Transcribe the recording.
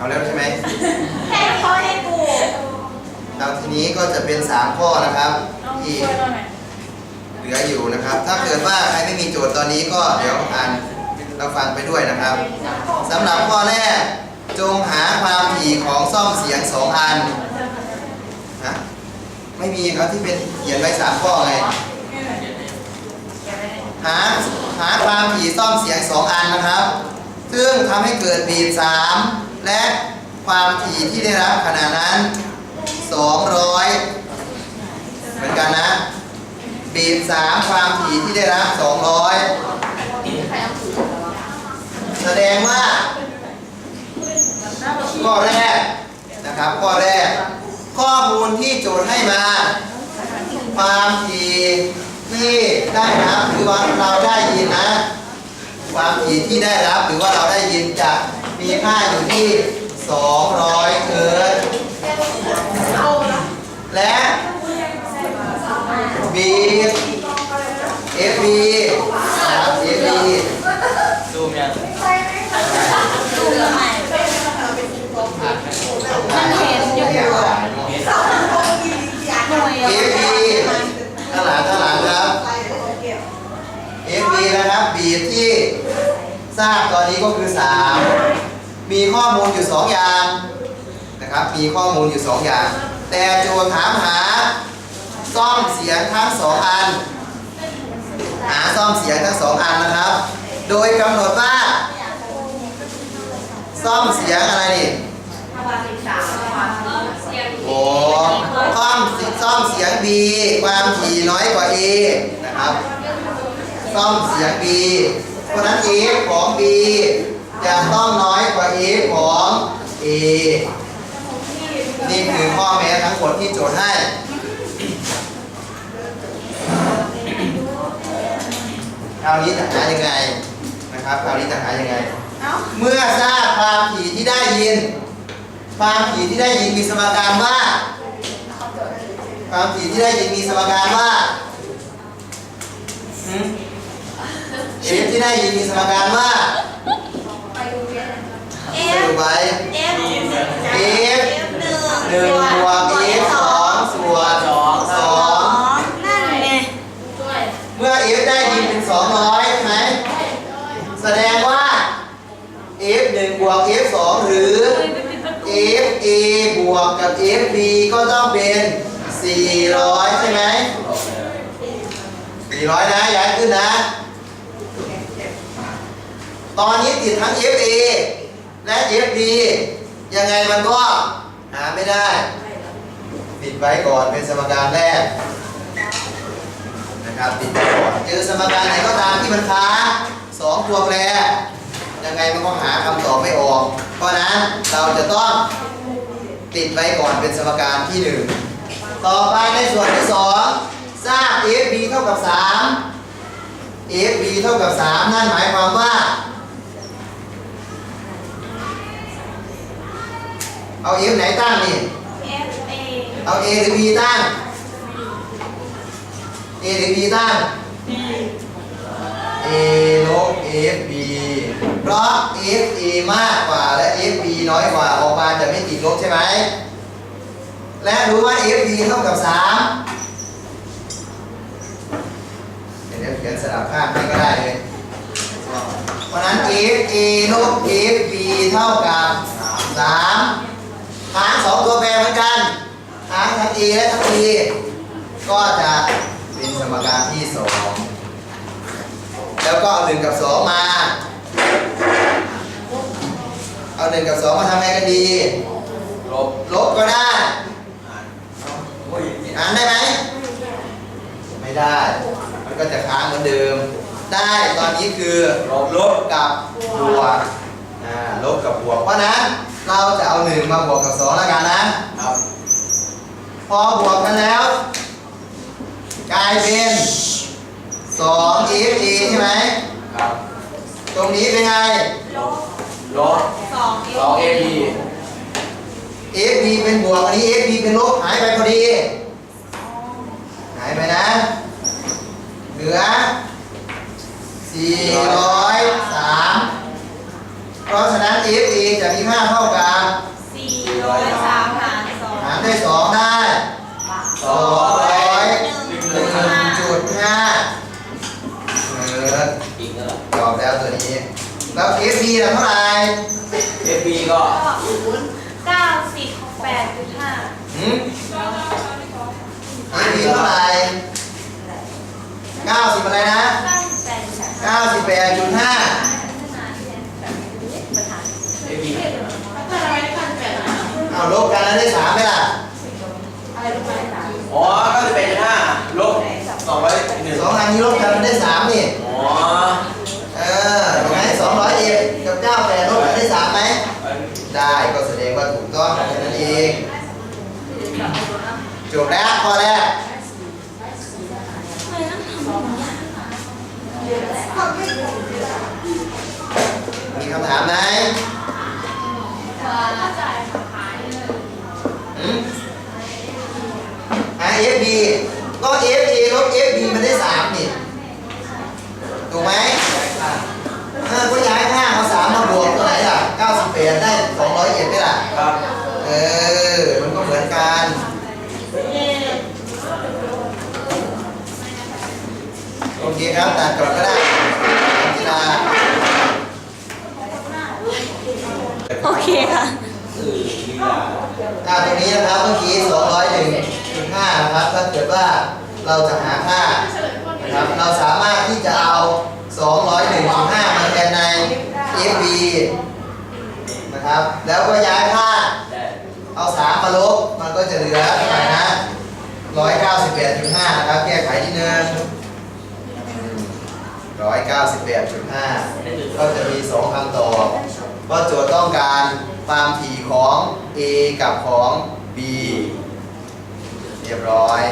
เอาแล้วใช่ไหมแค่ข้อให้กูแล้วทีนี้ก็จะเป็น 3 ข้อนะครับเอาที่ช่วยเราหน่อย เหลืออยู่นะครับ ถ้าเกิดว่าใครไม่มีโจทย์ตอนนี้ก็เดี๋ยวอ่านเราฟังไปด้วยนะครับสำหรับข้อแรกจงหาความถี่ของซ่อมเสียง2อันฮะไม่มีครับที่เป็นเขียนไว้3ข้อไง หาหาความถี่ซ่อมเสียง2อันนะครับ ซึ่งทำให้เกิดบีท3 และความถี่ที่ได้รับขณะนั้น 200 เหมือนกันนะ บีท3ความถี่ที่ได้รับ 200 แสดงว่า ข้อแรกนะครับ ข้อแรก ข้อมูลที่โจทย์ให้มา ความถี่ที่ได้รับหรือว่าเราได้ยินนะ ความถี่ที่ได้รับหรือว่าเราได้ยินจะ มีค่าอยู่ที่ 200 เฮิร์ตซ์และ B FB นะครับ FB ซูมยังดูใหม่มันเห็นอยู่ FB ข้างหลังข้างหลังครับ FB นะครับบีทที่ทราบตอนนี้ก็คือ 3 มีข้อมูลอยู่2อย่างนะครับ มีข้อมูลอยู่2อย่าง แต่โจทย์ถามหาซ่อมเสียงทั้ง2อัน หาซ่อมเสียงทั้ง2อันนะครับ โดยกำหนดว่า ซ่อมเสียงอะไรนี่โอ้ซ่อมซ่อมเสียง B ความถี่น้อยกว่า A นะครับซ่อมเสียง B เพราะนั้น F ของ B จะต้องน้อยกว่า F ของ A นี่คือข้อแม้ทั้งหมดที่โจทย์ให้คราวนี้จะหายังไงนะครับคราวนี้จะหายังไงเอ้าเมื่อทราบความถี่ที่ได้ยิน ความถี่ที่ได้ยินมีสมการว่า ความถี่ที่ได้ยินมีสมการว่าหืมเอฟที่ได้ยินมีสมการว่าเอสฟรุป ไว้เอฟเอฟหนึ่งหนึ่งบวกเอฟสองส่วนสองสองนั่นไงเมื่อเอฟได้ยินเป็นสองร้อยใช่ไหมแสดงว่า f 1บวก f 2หรือ f a บวกกับ f b ก็ต้องเป็น400ใช่ไหม400นะย้ายขึ้นนะ ตอนนี้ติดทั้ง f a และ f b ยังไงมันก็หาไม่ได้ ปิดไว้ก่อนเป็นสมการแรกนะครับปิดไว้ก่อนเจอสมการไหนก็ตามที่มันค้างสองตัวแปรยังไงมันก็หาคำตอบไม่ออก เพราะนั้นเราจะต้องติดไว้ก่อนเป็นสมการที่หนึ่งต่อไปในส่วนที่สองทราบ fb เท่ากับ3 fb เท่ากับ 3 นั่นหมายความว่า เอา f ไหนตั้งนี่เอฟเอเอา a หรือ b ตั้ง a หรือ b ตั้ง a ลบ f b เพราะ f a มากกว่าและ f b น้อยกว่าออกมาจะไม่ติดลบใช่ไหม และรู้ว่า f b เท่ากับ 3 เดี๋ยวเขียนสลับข้างให้ก็ได้เลยเพราะฉะนั้น f a ลบ f b เท่ากับ 3 หารสองตัวแปรเหมือนกัน หารทั้ง a และทั้ง b ก็จะเป็นสมการที่สองแล้วก็เอาหนึ่งกับสองมา เอาหนึ่งกับสองมาทำไงกันดี ลบ ลบก็ได้โอ้ยหารได้ไหม ไม่ได้ มันก็จะค้างเหมือนเดิม ได้ตอนนี้คือลบลบกับบวกอ่าลบกับบวก เพราะฉะนั้น เราจะเอาหนึ่งมาบวกกับสองแล้วกันนะ ครับ พอบวกกันแล้ว กลายเป็น2 f a ใช่ไหมครับ ตรงนี้เป็นไงลบลบสองสองเอพี f b เป็นบวกอันนี้ f b เป็นลบหายไปพอดี หายไปนะ เหลือ403เพราะฉะนั้น f a จะมีค่าเท่ากับสี่ร้อยสามหารสองหารด้วยสองได้สองร้อยหนึ่งหนึ่งจุดห้าจุดห้าเอออีกแล้วตอบแล้วตัวนี้ แล้ว f b ล่ะเท่าไหร่เอฟบีก็ก็เก้าสิบแปดจุดห้าหืม f b เท่าไหร่เก้าสิบอะไรนะเก้าสิบแปดจุดห้า เก้าสิบแปดจุดห้า เอฟบี เอาลบ กันแล้วได้สามไหมล่ะอ๋อก็จะเป็นห้าลบสองร้อยหนึ่งสองอันนี้ลบกันได้สามนี่อ๋อเออถูกไหมสองร้อยเอ็ดกับเก้าแปดลบกันได้สามไหมได้ก็แสดงว่าถูกต้องแค่นั้นเองจบแล้วข้อแรกมีคำถามไหม FB ก็ FA ลบ FB มันได้สามนี่ถูกไหมเออก็ย้ายค่าเอาสามมาบวกตัวไหนล่ะ98ได้201ไหมล่ะครับเออ มันก็เหมือนกันโอเคครับตัดก่อนก็ได้กีฬาโอเคค่ะคือลีลาอ่าตรงนี้นะครับเมื่อกี้ 201.5นะครับถ้าเกิดว่าเราจะหาค่านะครับเราสามารถที่จะเอา 201.5 มาแทนใน FB นะครับ แล้วก็ย้ายค่า เอาสามมาลบ มันก็จะเหลือเท่าไหร่นะร้อยเก้าสิบแปดจุดห้านะครับ แก้ไขที่หนึ่งร้อยเก้าสิบแปดจุดห้าก็จะมีสองคำตอบเพราะโจทย์ต้องการความถี่ของ A กับของ เรียบร้อย